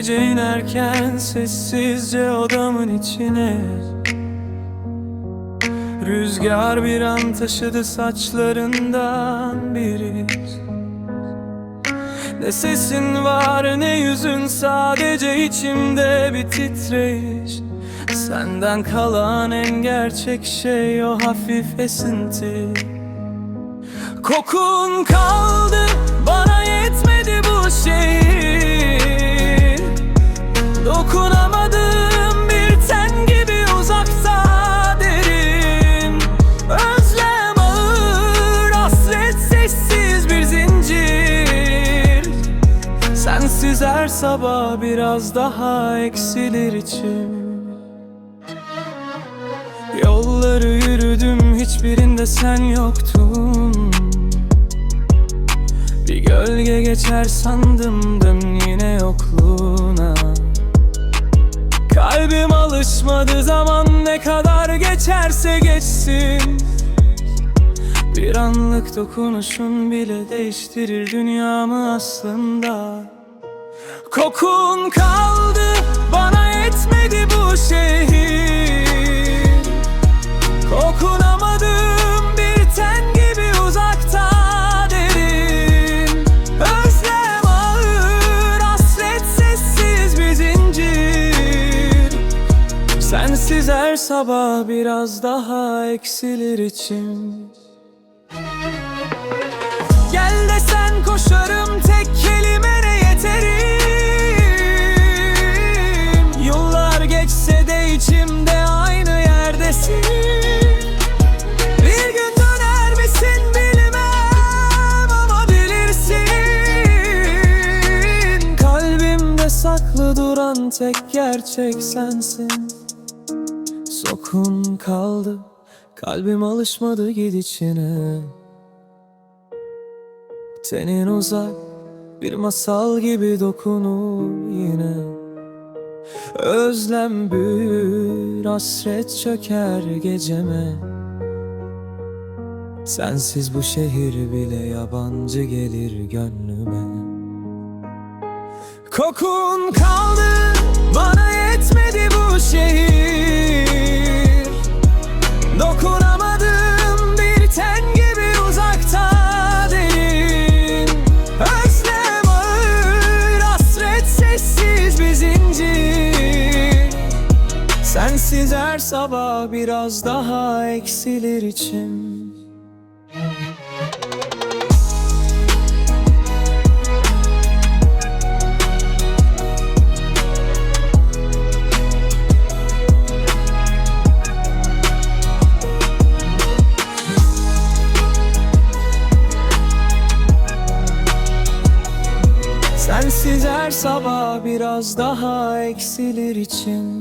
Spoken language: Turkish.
Gece inerken sessizce odamın içine. Rüzgar bir an taşıdı saçlarından bir iz Ne sesin var ne yüzün sadece içimde bir titreyiş Senden kalan en gerçek şey o hafif esinti. Kokun kaldı Her sabah biraz daha eksilir içim Yolları yürüdüm hiçbirinde sen yoktun. Bir gölge geçer sandım dön yine yokluğuna. Kalbim alışmadı zaman ne kadar geçerse geçsin. Bir anlık dokunuşun bile değiştirir dünyamı aslında Kokun kaldı bana yetmedi bu şehir. Dokunamadım bir ten gibi uzakta derin. Özlem ağır hasret sessiz bir zincir. Sensiz her sabah biraz daha eksilir içim Gel desen koşarım tek tek gerçek sensin. Sokun kaldı Kalbim alışmadı gidişine Tenin uzak bir masal gibi dokunur yine. Özlem büyür hasret çöker geceme. Sensiz bu şehir bile yabancı gelir gönlüme. Kokun kaldı şehir. Dokunamadım bir ten gibi uzakta derin. Özlem ağır hasret sessiz bir zincir. Sensiz her sabah biraz daha eksilir içim her sabah biraz daha eksilir içim